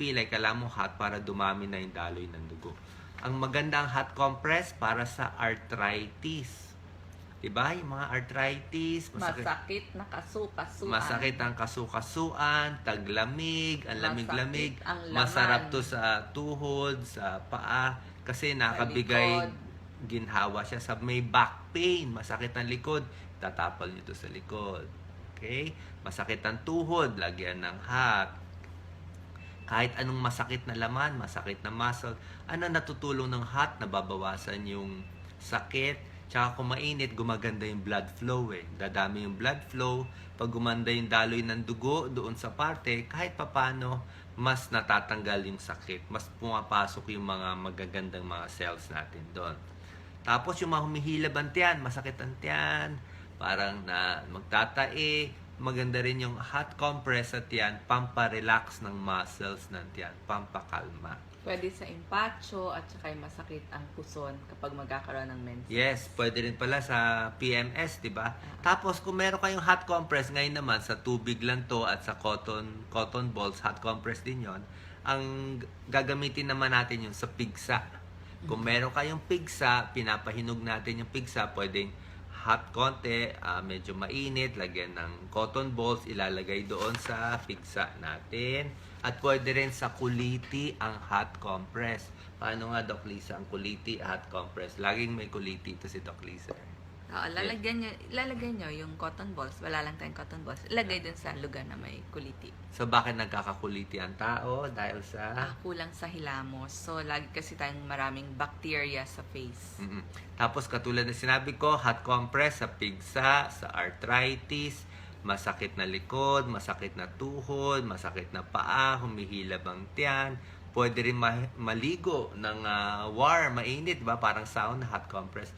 pilay, kailangan mo hot para dumami na yung daloy ng dugo. Ang maganda ang hot compress para sa arthritis. Diba? Yung mga arthritis, masakit, Masakit na kasukasuan. masakit ang kasukasuan, taglamig, ang lamig-lamig, masarap to sa tuhod, sa paa, kasi nakabigay ginhawa siya sa may back pain, masakit ang likod, tatapal nito sa likod. Okay? Masakit ang tuhod, lagyan ng hot. Kahit anong masakit na laman, masakit na muscle, ano natutulong ng hot, nababawasan yung sakit. Tsaka kung mainit, gumaganda yung blood flow eh. Dadami yung blood flow. Pag gumanda yung daloy ng dugo doon sa parte, kahit papano, mas natatanggal yung sakit. Mas pumapasok yung mga magagandang mga cells natin doon. Tapos yung mga humihilab ang tiyan, masakit ang tiyan, parang na magtatae, maganda rin yung hot compress sa tiyan, pamparelax ng muscles ng tiyan, pampakalma. Pwede sa impacho at saka yung masakit ang puson kapag magkakaroon ng menses. Yes, pwede rin pala sa PMS, di ba? Tapos kung meron kayong hot compress, ngayon naman sa tubig lang to at sa cotton cotton balls, hot compress din yon. Ang gagamitin naman natin yung sa pigsa. Kung meron kayong pigsa, pinapahinog natin yung pigsa, pwedeng hot konti, ah, medyo mainit, lagyan ng cotton balls, ilalagay doon sa pigsa natin. At pwede rin sa kuliti ang hot compress. Paano nga, Doc Lisa, ang kuliti, hot compress? Laging may kuliti ito si Doc Lisa. Oo, lalagyan nyo, lalagyan nyo yung cotton balls. Wala lang tayong cotton balls. Ilagay dun sa lugar na may kuliti. So, bakit nagkakakuliti ang tao? Dahil sa... Ah, kulang sa hilamos. So, lagi kasi tayong maraming bacteria sa face. Mm-mm. Tapos katulad na sinabi ko, hot compress sa pigsa, sa arthritis, masakit na likod, masakit na tuhod, masakit na paa, humihilab ang tiyan. Pwede rin ma- maligo ng ah, warm, mainit, ba? Parang sauna, hot compress.